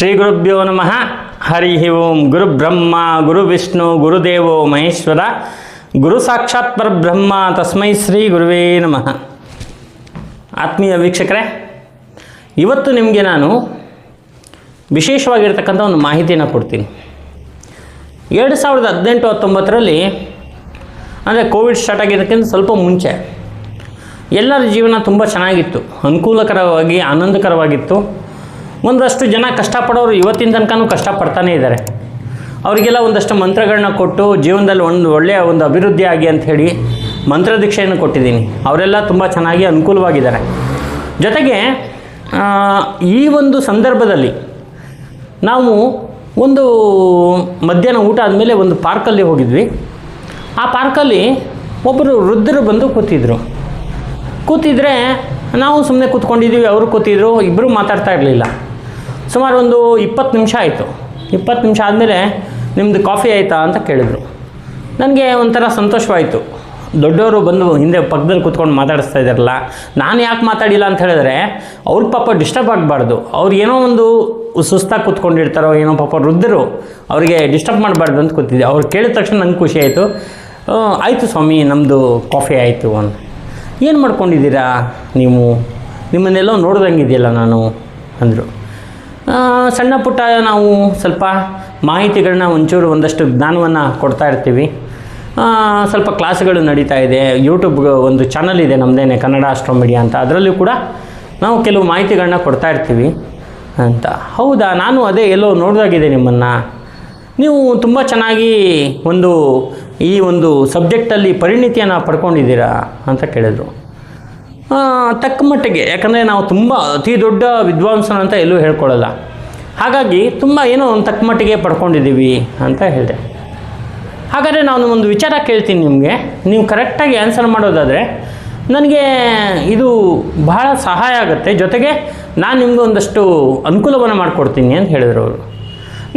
ಶ್ರೀ ಗುರುಭ್ಯೋ ನಮಃ. ಹರಿ ಓಂ ಗುರು ಬ್ರಹ್ಮ, ಗುರು ವಿಷ್ಣು ಗುರುದೇವೋ ಮಹೇಶ್ವರ. ಗುರು ಸಾಕ್ಷಾತ್ ಪರಬ್ರಹ್ಮ, ತಸ್ಮೈ ಶ್ರೀ ಗುರುವೇ ನಮಃ. ಆತ್ಮೀಯ ವೀಕ್ಷಕರೇ, ಇವತ್ತು ನಿಮಗೆ ನಾನು ವಿಶೇಷವಾಗಿರ್ತಕ್ಕಂಥ ಒಂದು ಮಾಹಿತಿಯನ್ನು ಕೊಡ್ತೀನಿ. ಎರಡು ಸಾವಿರದ ಹದಿನೆಂಟು ಹತ್ತೊಂಬತ್ತರಲ್ಲಿ, ಅಂದರೆ ಕೋವಿಡ್ ಸ್ಟಾರ್ಟ್ ಆಗಿದ್ದಕ್ಕಿಂತ ಸ್ವಲ್ಪ ಮುಂಚೆ, ಎಲ್ಲರ ಜೀವನ ತುಂಬ ಚೆನ್ನಾಗಿತ್ತು. ಅನುಕೂಲಕರವಾಗಿ, ಆನಂದಕರವಾಗಿತ್ತು. ಒಂದಷ್ಟು ಜನ ಕಷ್ಟಪಡೋರು ಇವತ್ತಿನ ತನಕನೂ ಕಷ್ಟಪಡ್ತಾನೇ ಇದ್ದಾರೆ. ಅವರಿಗೆಲ್ಲ ಒಂದಷ್ಟು ಮಂತ್ರಗಳನ್ನ ಕೊಟ್ಟು ಜೀವನದಲ್ಲಿ ಒಂದು ಒಳ್ಳೆಯ ಒಂದು ಅಭಿವೃದ್ಧಿ ಆಗಿ ಅಂತ ಹೇಳಿ ಮಂತ್ರ ದೀಕ್ಷೆಯನ್ನು ಕೊಟ್ಟಿದ್ದೀನಿ. ಅವರೆಲ್ಲ ತುಂಬ ಚೆನ್ನಾಗಿ ಅನುಕೂಲವಾಗಿದ್ದಾರೆ. ಜೊತೆಗೆ ಈ ಒಂದು ಸಂದರ್ಭದಲ್ಲಿ ನಾವು ಒಂದು ಮಧ್ಯಾಹ್ನ ಊಟ ಆದಮೇಲೆ ಒಂದು ಪಾರ್ಕಲ್ಲಿ ಹೋಗಿದ್ವಿ. ಆ ಪಾರ್ಕಲ್ಲಿ ಒಬ್ಬರು ವೃದ್ಧರು ಬಂದು ಕೂತಿದ್ರು. ಕೂತಿದ್ರೆ ನಾವು ಸುಮ್ಮನೆ ಕೂತ್ಕೊಂಡಿದ್ದೀವಿ, ಅವರು ಕೂತಿದ್ರು ಇಬ್ಬರು ಮಾತಾಡ್ತಾ ಇರಲಿಲ್ಲ. ಸುಮಾರು ಒಂದು ಇಪ್ಪತ್ತು ನಿಮಿಷ ಆಯಿತು. ಇಪ್ಪತ್ತು ನಿಮಿಷ ಆದಮೇಲೆ ನಿಮ್ಮದು ಕಾಫಿ ಆಯಿತಾ ಅಂತ ಕೇಳಿದರು. ನನಗೆ ಒಂಥರ ಸಂತೋಷವಾಯಿತು. ದೊಡ್ಡವರು ಬಂದು ಹಿಂದೆ ಪಕ್ಕದಲ್ಲಿ ಕೂತ್ಕೊಂಡು ಮಾತಾಡಿಸ್ತಾ ಇದ್ದಾರಲ್ಲ, ನಾನು ಯಾಕೆ ಮಾತಾಡಿಲ್ಲ ಅಂತ ಹೇಳಿದ್ರೆ, ಅವ್ರ ಪಾಪ ಡಿಸ್ಟರ್ಬ್ ಆಗಬಾರ್ದು. ಅವ್ರು ಏನೋ ಒಂದು ಸುಸ್ತಾಗಿ ಕೂತ್ಕೊಂಡಿರ್ತಾರೋ, ಏನೋ ಪಾಪ ವೃದ್ಧರು ಅವರಿಗೆ ಡಿಸ್ಟರ್ಬ್ ಮಾಡಬಾರ್ದು ಅಂತ ಕೂತಿದ್ದೆ. ಅವ್ರು ಕೇಳಿದ ತಕ್ಷಣ ನಂಗೆ ಖುಷಿ ಆಯಿತು. ಆಯಿತು ಸ್ವಾಮಿ ನಮ್ಮದು ಕಾಫಿ ಆಯಿತು ಅಂತ ಏನು ಮಾಡ್ಕೊಂಡಿದ್ದೀರಾ ನೀವು? ನಿಮ್ಮನ್ನೆಲ್ಲೋ ನೋಡ್ದಂಗಿದೆಯಲ್ಲ ನಾನು, ಅಂದರು. ಸಣ್ಣ ಪುಟ್ಟ ನಾವು ಸ್ವಲ್ಪ ಮಾಹಿತಿಗಳನ್ನ ಒಂಚೂರು ಒಂದಷ್ಟು ಜ್ಞಾನವನ್ನು ಕೊಡ್ತಾ ಇರ್ತೀವಿ. ಸ್ವಲ್ಪ ಕ್ಲಾಸ್ಗಳು ನಡೀತಾ ಇದೆ. ಯೂಟ್ಯೂಬ್ ಒಂದು ಚಾನಲ್ ಇದೆ ನಮ್ಮದೇನೆ ಕನ್ನಡ ಆಸ್ಟ್ರೋ ಮೀಡಿಯಾ ಅಂತ. ಅದರಲ್ಲೂ ಕೂಡ ನಾವು ಕೆಲವು ಮಾಹಿತಿಗಳನ್ನ ಕೊಡ್ತಾ ಇರ್ತೀವಿ ಅಂತ. ಹೌದಾ? ನಾನು ಅದೇ ಎಲ್ಲೋ ನೋಡಿದಾಗಿದೆ ನಿಮ್ಮನ್ನು. ನೀವು ತುಂಬ ಚೆನ್ನಾಗಿ ಒಂದು ಈ ಒಂದು ಸಬ್ಜೆಕ್ಟಲ್ಲಿ ಪರಿಣಿತಿಯನ್ನು ಪಡ್ಕೊಂಡಿದ್ದೀರಾ ಅಂತ ಕೇಳಿದರು. ತಕ್ಕ ಮಟ್ಟಿಗೆ. ಯಾಕಂದರೆ ನಾವು ತುಂಬ ಅತಿ ದೊಡ್ಡ ವಿದ್ವಾಂಸನ ಅಂತ ಎಲ್ಲೂ ಹೇಳ್ಕೊಳ್ಳಲ್ಲ ಹಾಗಾಗಿ ತುಂಬ ಏನೋ ಒಂದು ತಕ್ಕ ಮಟ್ಟಿಗೆ ಪಡ್ಕೊಂಡಿದ್ದೀವಿ ಅಂತ ಹೇಳಿದೆ. ಹಾಗಾದರೆ ನಾನು ಒಂದು ವಿಚಾರ ಕೇಳ್ತೀನಿ ನಿಮಗೆ. ನೀವು ಕರೆಕ್ಟಾಗಿ ಆನ್ಸರ್ ಮಾಡೋದಾದರೆ, ನನಗೆ ಇದು ಬಹಳ ಸಹಾಯ ಆಗುತ್ತೆ. ಜೊತೆಗೆ ನಾನು ನಿಮಗೆ ಒಂದಷ್ಟು ಅನುಕೂಲವನ್ನು ಮಾಡಿಕೊಡ್ತೀನಿ ಅಂತ ಹೇಳಿದರು ಅವರು.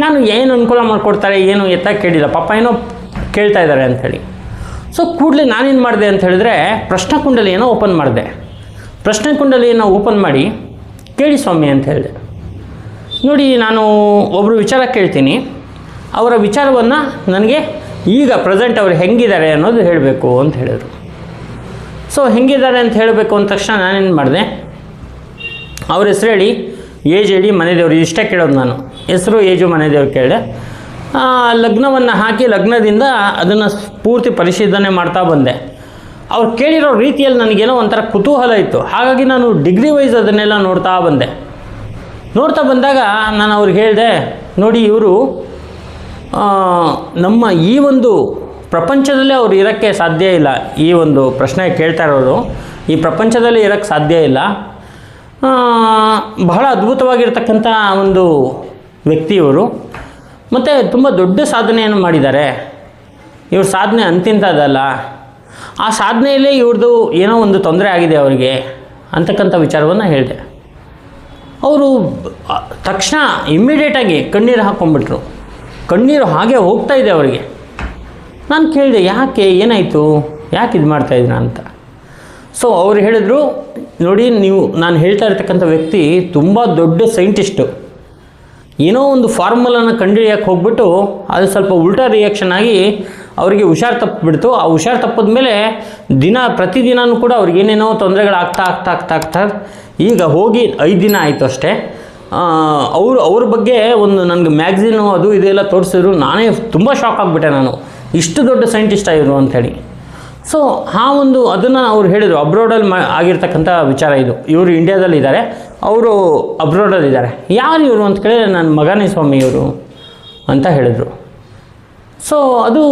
ನಾನು ಏನು ಅನುಕೂಲ ಮಾಡಿಕೊಡ್ತಾರೆ, ಏನು ಎತ್ತ ಕೇಳಿಲ್ಲ. ಪಾಪ ಏನೋ ಕೇಳ್ತಾ ಇದ್ದಾರೆ ಅಂಥೇಳಿ ಸೊ ಕೂಡಲೇ ನಾನೇನು ಮಾಡಿದೆ ಅಂತ ಹೇಳಿದ್ರೆ ಪ್ರಶ್ನಕುಂಡಲಿ ಏನೋ ಓಪನ್ ಮಾಡಿದೆ. ಪ್ರಶ್ನೆ ಕುಂಡಲಿಯನ್ನು ಓಪನ್ ಮಾಡಿ, ಕೇಳಿ ಸ್ವಾಮಿ ಅಂತ ಹೇಳಿದೆ. ನೋಡಿ, ನಾನು ಒಬ್ಬರು ವಿಚಾರ ಕೇಳ್ತೀನಿ. ಅವರ ವಿಚಾರವನ್ನು ನನಗೆ ಈಗ ಪ್ರೆಸೆಂಟ್ ಅವರು ಹೆಂಗಿದ್ದಾರೆ ಅನ್ನೋದು ಹೇಳಬೇಕು ಅಂತ ಹೇಳಿದರು. ಸೊ, ಹೆಂಗಿದ್ದಾರೆ ಅಂತ ಹೇಳಬೇಕು ಅಂದ ತಕ್ಷಣ ನಾನೇನು ಮಾಡಿದೆ. ಅವ್ರ ಹೆಸರು ಹೇಳಿ, ಏಜ್ ಹೇಳಿ ಮನೆದೇವರು ಇಷ್ಟೇ ಕೇಳೋದು ನಾನು. ಹೆಸರು, ಏಜು, ಮನೆದೇವ್ರು ಕೇಳಿದೆ. ಲಗ್ನವನ್ನು ಹಾಕಿ ಲಗ್ನದಿಂದ ಅದನ್ನು ಪೂರ್ತಿ ಪರಿಶೀಲನೆ ಮಾಡ್ತಾ ಬಂದೆ. ಅವ್ರು ಕೇಳಿರೋ ರೀತಿಯಲ್ಲಿ ನನಗೇನೋ ಒಂಥರ ಕುತೂಹಲ ಇತ್ತು. ಹಾಗಾಗಿ ನಾನು ಡಿಗ್ರಿ ವೈಸ್ ಅದನ್ನೆಲ್ಲ ನೋಡ್ತಾ ಬಂದೆ. ನೋಡ್ತಾ ಬಂದಾಗ ನಾನು ಅವ್ರಿಗೆ ಹೇಳಿದೆ, ನೋಡಿ ಇವರು ನಮ್ಮ ಈ ಒಂದು ಪ್ರಪಂಚದಲ್ಲೇ ಅವ್ರು ಇರೋಕ್ಕೆ ಸಾಧ್ಯ ಇಲ್ಲ. ಈ ಒಂದು ಪ್ರಶ್ನೆ ಕೇಳ್ತಾ ಇರೋರು ಈ ಪ್ರಪಂಚದಲ್ಲಿ ಇರೋಕ್ಕೆ ಸಾಧ್ಯ ಇಲ್ಲ. ಬಹಳ ಅದ್ಭುತವಾಗಿರ್ತಕ್ಕಂಥ ಒಂದು ವ್ಯಕ್ತಿ ಇವರು. ಮತ್ತು ತುಂಬ ದೊಡ್ಡ ಸಾಧನೆಯನ್ನು ಮಾಡಿದ್ದಾರೆ. ಇವ್ರ ಸಾಧನೆ ಅಂತಿಂತದಲ್ಲ ಆ ಸಾಧನೆಯಲ್ಲೇ ಇವ್ರದ್ದು ಏನೋ ಒಂದು ತೊಂದರೆ ಆಗಿದೆ ಅವರಿಗೆ ಅಂತಕ್ಕಂಥ ವಿಚಾರವನ್ನು ಹೇಳಿದೆ. ಅವರು ತಕ್ಷಣ ಇಮ್ಮಿಡಿಯೇಟಾಗಿ ಕಣ್ಣೀರು ಹಾಕ್ಕೊಂಡ್ಬಿಟ್ರು ಕಣ್ಣೀರು ಹಾಗೆ ಹೋಗ್ತಾ ಇದೆ ಅವರಿಗೆ. ನಾನು ಕೇಳಿದೆ, ಯಾಕೆ? ಏನಾಯಿತು? ಯಾಕೆ ಇದು ಮಾಡ್ತಾಯಿದ್ದೀರಾ ಅಂತ. ಸೊ ಅವ್ರು ಹೇಳಿದರು, ನೋಡಿ, ನೀವು, ನಾನು ಹೇಳ್ತಾ ಇರ್ತಕ್ಕಂಥ ವ್ಯಕ್ತಿ ತುಂಬ ದೊಡ್ಡ ಸೈಂಟಿಸ್ಟು ಏನೋ ಒಂದು ಫಾರ್ಮುಲನ್ನು ಕಂಡುಹಿಡಿಯೋಕ್ಕೆ ಹೋಗ್ಬಿಟ್ಟು, ಅದು ಸ್ವಲ್ಪ ಉಲ್ಟಾ ರಿಯಾಕ್ಷನ್ ಆಗಿ ಅವರಿಗೆ ಹುಷಾರು ತಪ್ಪಿಬಿಡ್ತು. ಆ ಹುಷಾರು ತಪ್ಪಿದ ಮೇಲೆ ದಿನ ಪ್ರತಿದಿನವೂ ಕೂಡ ಅವ್ರಿಗೆ ಏನೇನೋ ತೊಂದರೆಗಳು ಆಗ್ತಾ ಆಗ್ತಾ ಆಗ್ತಾ ಈಗ ಹೋಗಿ ಐದು ದಿನ ಆಯಿತು ಅಷ್ಟೇ. ಅವರು, ಅವ್ರ ಬಗ್ಗೆ ಒಂದು ನನಗೆ ಮ್ಯಾಗ್ಝಿನು ಅದು ಇದೆಲ್ಲ ತೋರಿಸಿದ್ರು. ನಾನೇ ತುಂಬ ಶಾಕ್ ಆಗಿಬಿಟ್ಟೆ ನಾನು. ಇಷ್ಟು ದೊಡ್ಡ ಸೈಂಟಿಸ್ಟ್ ಆಗಿರು ಅಂಥೇಳಿ. ಸೊ ಆ ಒಂದು ಅದನ್ನು ಅವ್ರು ಹೇಳಿದರು. ಅಬ್ರೋಡಲ್ಲಿ ಮ, ಆಗಿರ್ತಕ್ಕಂಥ ವಿಚಾರ ಇದು. ಇವರು ಇಂಡಿಯಾದಲ್ಲಿದ್ದಾರೆ ಅವರು ಅಬ್ರೋಡಲ್ಲಿದ್ದಾರೆ ಯಾರು ಇವರು ಅಂತ ಕೇಳಿದ್ರೆ ನನ್ನ ಮಗನೇ ಸ್ವಾಮಿ ಇವರು ಅಂತ ಹೇಳಿದರು. ಸೊ ಅದು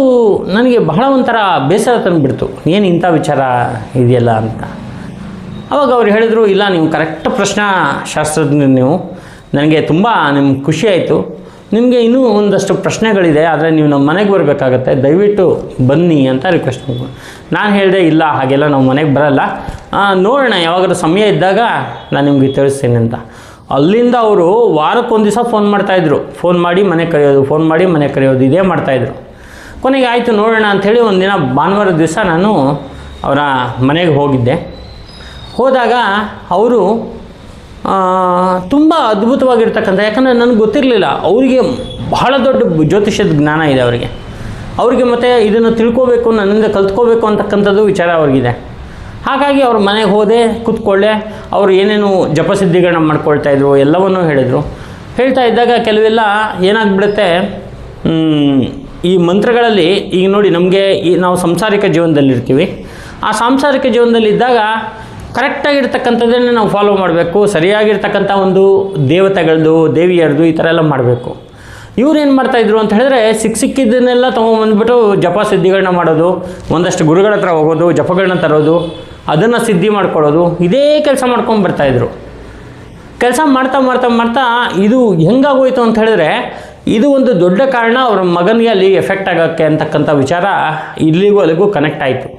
ನನಗೆ ಬಹಳ ಒಂಥರ ಬೇಸರ ತಂದುಬಿಡ್ತು ಏನು ಇಂಥ ವಿಚಾರ ಇದೆಯಲ್ಲ ಅಂತ. ಅವಾಗ ಅವ್ರು ಹೇಳಿದರು, ಇಲ್ಲ, ನೀವು ಕರೆಕ್ಟ್ ಪ್ರಶ್ನಾ ಶಾಸ್ತ್ರಜ್ಞ ನೀವು. ನನಗೆ ತುಂಬ ನಿಮ್ಗೆ ಖುಷಿ ಆಯಿತು. ನಿಮಗೆ ಇನ್ನೂ ಒಂದಷ್ಟು ಪ್ರಶ್ನೆಗಳಿದೆ, ಆದರೆ ನೀವು ನಮ್ಮ ಮನೆಗೆ ಬರಬೇಕಾಗತ್ತೆ. ದಯವಿಟ್ಟು ಬನ್ನಿ ಅಂತ ರಿಕ್ವೆಸ್ಟ್ ನಾನು ಹೇಳಿದೆ, ಇಲ್ಲ, ಹಾಗೆಲ್ಲ ನಾವು ಮನೆಗೆ ಬರಲ್ಲ. ನೋಡೋಣ, ಯಾವಾಗಾದ್ರೂ ಸಮಯ ಇದ್ದಾಗ ನಾನು ನಿಮಗೆ ತಿಳಿಸ್ತೀನಿ ಅಂತ. ಅಲ್ಲಿಂದ ಅವರು ವಾರಕ್ಕೊಂದು ದಿವಸ ಫೋನ್ ಮಾಡ್ತಾಯಿದ್ರು ಫೋನ್ ಮಾಡಿ ಮನೆ ಕರೆಯೋದು ಫೋನ್ ಮಾಡಿ ಮನೆ ಕರೆಯೋದು, ಇದೇ ಮಾಡ್ತಾಯಿದ್ರು ಕೊನೆಗೆ ಆಯಿತು, ನೋಡೋಣ ಅಂಥೇಳಿ ಒಂದಿನ ಭಾನುವಾರ ದಿವಸ ನಾನು ಅವರ ಮನೆಗೆ ಹೋಗಿದ್ದೆ. ಹೋದಾಗ ಅವರು ತುಂಬ ಅದ್ಭುತವಾಗಿರ್ತಕ್ಕಂಥ, ಯಾಕಂದರೆ ನನಗೆ ಗೊತ್ತಿರಲಿಲ್ಲ, ಅವರಿಗೆ ಬಹಳ ದೊಡ್ಡ ಜ್ಯೋತಿಷ್ಯದ ಜ್ಞಾನ ಇದೆ ಅವರಿಗೆ. ಅವರಿಗೆ ಮತ್ತು ಇದನ್ನು ತಿಳ್ಕೋಬೇಕು, ನನ್ನಿಂದ ಕಲ್ತ್ಕೋಬೇಕು ಅಂತಕ್ಕಂಥದ್ದು ವಿಚಾರ ಅವ್ರಿಗಿದೆ. ಹಾಗಾಗಿ ಅವ್ರ ಮನೆಗೆ ಹೋದೆ, ಕೂತ್ಕೊಳ್ಳೆ, ಅವರು ಏನೇನು ಜಪಸಿದ್ಧಿಗಳನ್ನ ಮಾಡ್ಕೊಳ್ತಾ ಇದ್ರು, ಎಲ್ಲವನ್ನೂ ಹೇಳಿದರು. ಹೇಳ್ತಾ ಇದ್ದಾಗ ಕೆಲವೆಲ್ಲ ಏನಾಗ್ಬಿಡುತ್ತೆ ಈ ಮಂತ್ರಗಳಲ್ಲಿ ಈಗ ನೋಡಿ ನಮಗೆ ಈ ನಾವು ಸಂಸಾರಿಕ ಜೀವನದಲ್ಲಿರ್ತೀವಿ. ಆ ಸಾಂಸಾರಿಕ ಜೀವನದಲ್ಲಿದ್ದಾಗ ಕರೆಕ್ಟಾಗಿರ್ತಕ್ಕಂಥದ್ದನ್ನೇ ನಾವು ಫಾಲೋ ಮಾಡಬೇಕು, ಸರಿಯಾಗಿರ್ತಕ್ಕಂಥ ಒಂದು ದೇವತೆಗಳದ್ದು ದೇವಿಯರದು ಈ ಥರ ಎಲ್ಲ ಮಾಡಬೇಕು. ಇವ್ರು ಏನು ಮಾಡ್ತಾಯಿದ್ರು ಅಂತ ಹೇಳಿದ್ರೆ ಸಿಕ್ಕ ಸಿಕ್ಕಿದ್ದನ್ನೆಲ್ಲ ತೊಗೊಂಬಂದ್ಬಿಟ್ಟು ಜಪ ಸಿದ್ಧಿಗಳನ್ನ ಮಾಡೋದು, ಒಂದಷ್ಟು ಗುರುಗಳ ಹತ್ರ ಹೋಗೋದು ಜಪಗಳನ್ನ ತರೋದು ಅದನ್ನು ಸಿದ್ಧಿ ಮಾಡ್ಕೊಳ್ಳೋದು. ಇದೇ ಕೆಲಸ ಮಾಡ್ಕೊಂಡು ಬರ್ತಾಯಿದ್ರು ಕೆಲಸ ಮಾಡ್ತಾ ಮಾಡ್ತಾ ಮಾಡ್ತಾ ಇದು ಹೆಂಗಾಗೋಯ್ತು ಅಂತ ಹೇಳಿದ್ರೆ, ಇದು ಒಂದು ದೊಡ್ಡ ಕಾರಣ ಅವ್ರ ಮಗನಿಗೆ ಅಲ್ಲಿ ಎಫೆಕ್ಟ್ ಆಗೋಕ್ಕೆ ಅಂತಕ್ಕಂಥ ವಿಚಾರ ಇಲ್ಲಿಗೂ ಅಲ್ಲಿಗೂ ಕನೆಕ್ಟ್ ಆಯಿತು.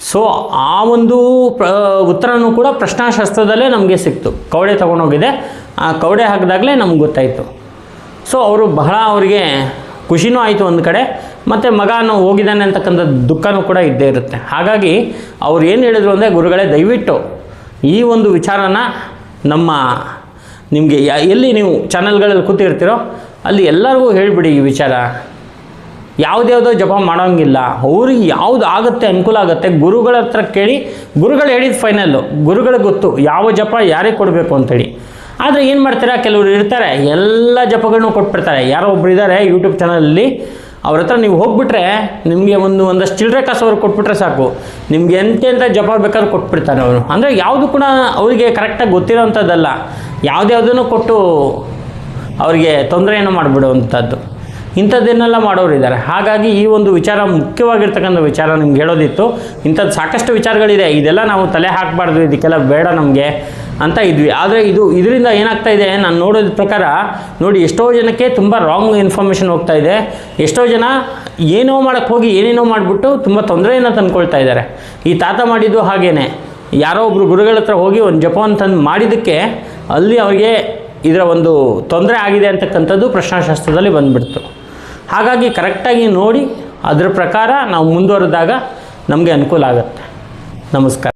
ಸೊ ಆ ಒಂದು ಪ್ರ, ಉತ್ತರನೂ ಕೂಡ ಪ್ರಶ್ನಾಶಾಸ್ತ್ರದಲ್ಲೇ ನಮಗೆ ಸಿಕ್ತು. ಕವಡೆ ತೊಗೊಂಡೋಗಿದೆ ಆ ಕವಡೆ ಹಾಕಿದಾಗಲೇ ನಮ್ಗೆ ಗೊತ್ತಾಯಿತು. ಸೊ ಅವರು ಬಹಳ ಅವರಿಗೆ ಖುಷಿನೂ ಆಯಿತು ಒಂದು ಕಡೆ. ಮತ್ತು ಮಗನು ಹೋಗಿದ್ದಾನೆ ಅಂತಕ್ಕಂಥ ದುಃಖನೂ ಕೂಡ ಇದ್ದೇ ಇರುತ್ತೆ. ಹಾಗಾಗಿ ಅವ್ರು ಏನು ಹೇಳಿದ್ರು ಅಂದರೆ, ಗುರುಗಳೇ, ದಯವಿಟ್ಟು ಈ ಒಂದು ವಿಚಾರನ ನಮ್ಮ ನಿಮಗೆ ಎಲ್ಲಿ ನೀವು ಚಾನಲ್ಗಳಲ್ಲಿ ಕೂತಿರ್ತೀರೋ, ಅಲ್ಲಿ ಎಲ್ಲರಿಗೂ ಹೇಳಿಬಿಡಿ ಈ ವಿಚಾರ. ಯಾವುದ್ಯಾವುದೋ ಜಪ ಮಾಡೋಂಗಿಲ್ಲ. ಅವ್ರಿಗೆ ಯಾವುದು ಆಗುತ್ತೆ, ಅನುಕೂಲ ಆಗುತ್ತೆ, ಗುರುಗಳ ಹತ್ರ ಕೇಳಿ, ಗುರುಗಳು ಹೇಳಿದ ಫೈನಲ್ಲು ಗುರುಗಳಿಗೆ ಗೊತ್ತು, ಯಾವ ಜಪ ಯಾರಿಗೆ ಕೊಡಬೇಕು ಅಂತೇಳಿ. ಆದರೆ ಏನು ಮಾಡ್ತೀರಾ? ಕೆಲವರು ಇರ್ತಾರೆ, ಎಲ್ಲ ಜಪಗಳನ್ನೂ ಕೊಟ್ಬಿಡ್ತಾರೆ. ಯಾರೋ ಒಬ್ರು ಇದ್ದಾರೆ ಯೂಟ್ಯೂಬ್ ಚಾನಲಲ್ಲಿ ಅವ್ರ ಹತ್ರ ನೀವು ಹೋಗ್ಬಿಟ್ರೆ ನಿಮಗೆ ಒಂದು ಒಂದಷ್ಟು ಚಿಲ್ಲರೆ ಕಾಸು ಅವ್ರು ಕೊಟ್ಬಿಟ್ರೆ ಸಾಕು. ನಿಮ್ಗೆ ಎಂತೆಂಥ ಜಪ ಬೇಕಾದ್ರೂ ಕೊಟ್ಬಿಡ್ತಾರೆ ಅವರು. ಅಂದರೆ ಯಾವುದು ಕೂಡ ಅವರಿಗೆ ಕರೆಕ್ಟಾಗಿ ಗೊತ್ತಿರೋವಂಥದ್ದಲ್ಲ ಯಾವುದ್ಯಾವುದನ್ನು ಕೊಟ್ಟು ಅವರಿಗೆ ತೊಂದರೆಯನ್ನು ಮಾಡಿಬಿಡುವಂಥದ್ದು. ಇಂಥದ್ದನ್ನೆಲ್ಲ ಮಾಡೋರು ಇದ್ದಾರೆ. ಹಾಗಾಗಿ ಈ ಒಂದು ವಿಚಾರ ಮುಖ್ಯವಾಗಿರ್ತಕ್ಕಂಥ ವಿಚಾರ ನಿಮ್ಗೆ ಹೇಳೋದಿತ್ತು. ಇಂಥದ್ದು ಸಾಕಷ್ಟು ವಿಚಾರಗಳಿದೆ. ಇದೆಲ್ಲ ನಾವು ತಲೆ ಹಾಕಬಾರ್ದು. ಇದಕ್ಕೆಲ್ಲ ಬೇಡ ನಮಗೆ. ಅಂತ ಇದ್ವಿ. ಆದರೆ ಇದು ಇದರಿಂದ ಏನಾಗ್ತಾ ಇದೆ, ನಾನು ನೋಡೋದ ಪ್ರಕಾರ, ನೋಡಿ, ಎಷ್ಟೋ ಜನಕ್ಕೆ ತುಂಬ ರಾಂಗ್ ಇನ್ಫಾರ್ಮೇಷನ್ ಹೋಗ್ತಾ ಇದೆ. ಎಷ್ಟೋ ಜನ ಏನೋ ಮಾಡೋಕ್ಕೆ ಹೋಗಿ ಏನೇನೋ ಮಾಡಿಬಿಟ್ಟು ತುಂಬ ತೊಂದರೆಯನ್ನು ತಂದ್ಕೊಳ್ತಾ ಇದ್ದಾರೆ. ಈ ತಾತ ಮಾಡಿದ್ದು ಹಾಗೇ ಯಾರೋ ಒಬ್ಬರು ಗುರುಗಳ ಹತ್ರ ಹೋಗಿ ಒಂದು ಜಪವನ್ನು ತಂದು ಮಾಡಿದ್ದಕ್ಕೆ ಅಲ್ಲಿ ಅವರಿಗೆ ಇದರ ಒಂದು ತೊಂದರೆ ಆಗಿದೆ ಅಂತಕ್ಕಂಥದ್ದು ಪ್ರಶ್ನಾಶಾಸ್ತ್ರದಲ್ಲಿ ಬಂದುಬಿಡ್ತು. ಹಾಗಾಗಿ ಕರೆಕ್ಟಾಗಿ ನೋಡಿ, ಅದರ ಪ್ರಕಾರ ನಾವು ಮುಂದುವರೆದಾಗ ನಮಗೆ ಅನುಕೂಲ ಆಗುತ್ತೆ. ನಮಸ್ಕಾರ.